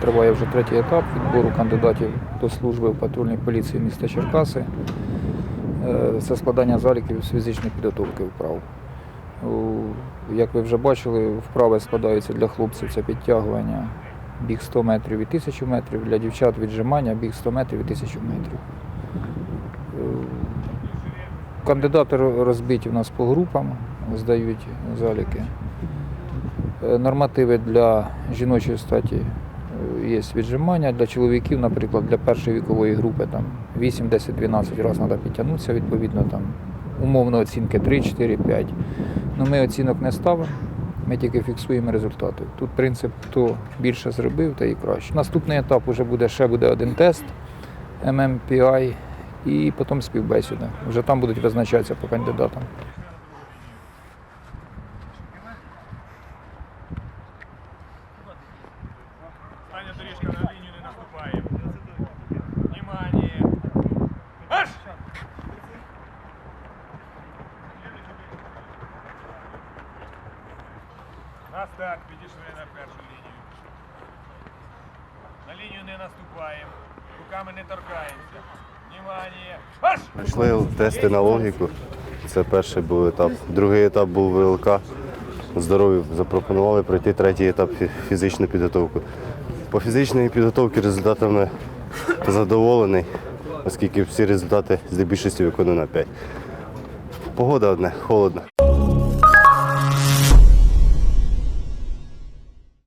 Триває вже третій етап відбору кандидатів до служби в патрульній поліції міста Черкаси. Е, Це складання заліків з фізичної підготовки вправ. Як ви вже бачили, вправи складаються для хлопців це підтягування біг 100 метрів і 1000 метрів, для дівчат віджимання біг 100 метрів і 1000 метрів. Е, Кандидати ро- розбиті в нас по групам, здають заліки. Е, Нормативи для жіночої статі е, є віджимання, для чоловіків, наприклад, для першої вікової групи там 8, 10, 12 разів треба підтягнутися, відповідно, там умовно оцінки 3, 4, 5. Ну, ми оцінок не ставимо, ми тільки фіксуємо результати. Тут принцип, хто більше зробив, той і краще. Наступний етап вже буде ще буде один тест MMPI і потім співбесіда. Вже там будуть визначатися по кандидатам. Остання на лінію не наступає. Внимание. Марш! На старт підійшли на першу лінію. На лінію не наступаємо. Руками не торкаємося. Внимание. Марш! Пройшли тести на логіку. Це перший був етап. Другий етап був ВЛК. Здоров'ю запропонували пройти третій етап фі- фізичну підготовку. По фізичній підготовці результатами задоволений, оскільки всі результати здебільшості виконані на 5. Погода одна, холодно.